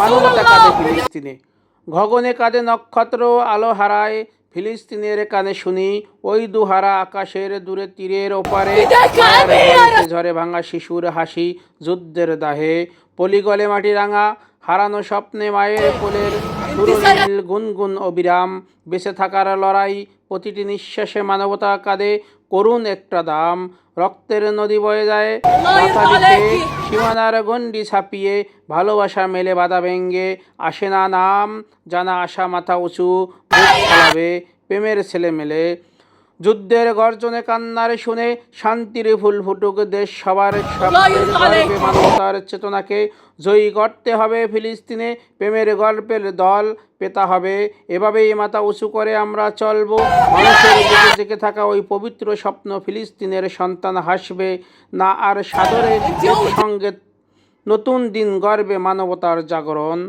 মানবতা কাঁদে ফিলিস্তিনে। গগনে কাঁদে নক্ষত্র আলো হারায়। ফিলিস্তিনের কানে শুনি ওই দুহারা আকাশের দূরে তীরের ওপারে। ঝরে ভাঙা শিশুর হাসি যুদ্ধের দাহে। পলিগলে মাটি রাঙা হারানো স্বপ্নে মায়ের কোলের সুরনীল গুনগুন অবিরাম। বেঁচে থাকার লড়াই প্রতিটি নিঃশ্বাসে মানবতা কাঁদে করুণ একটা দাম। রক্তের নদী বয়ে যায়। সীমানার গণ্ডি ছাপিয়ে ভালোবাসা মেলে বাধা ভেঙ্গে। আসে না নাম জানা আশা মাথা উঁচু প্রেমের ছেলে মেলে। যুদ্ধের গর্জনে কান্নারে শুনে শান্তির ফুল ফুটুক দেশ সবার মানবতার চেতনাকে জয়ী করতে হবে ফিলিস্তিনে। প্রেমের গল্পের দল পেতা হবে। এভাবেই মাথা উঁচু করে আমরা চলবো। মানুষের বুকে জেগে থাকা ওই পবিত্র স্বপ্ন ফিলিস্তিনের সন্তান হাসবে। না আর সাদরে সঙ্গে নতুন দিন গর্বে মানবতার জাগরণ।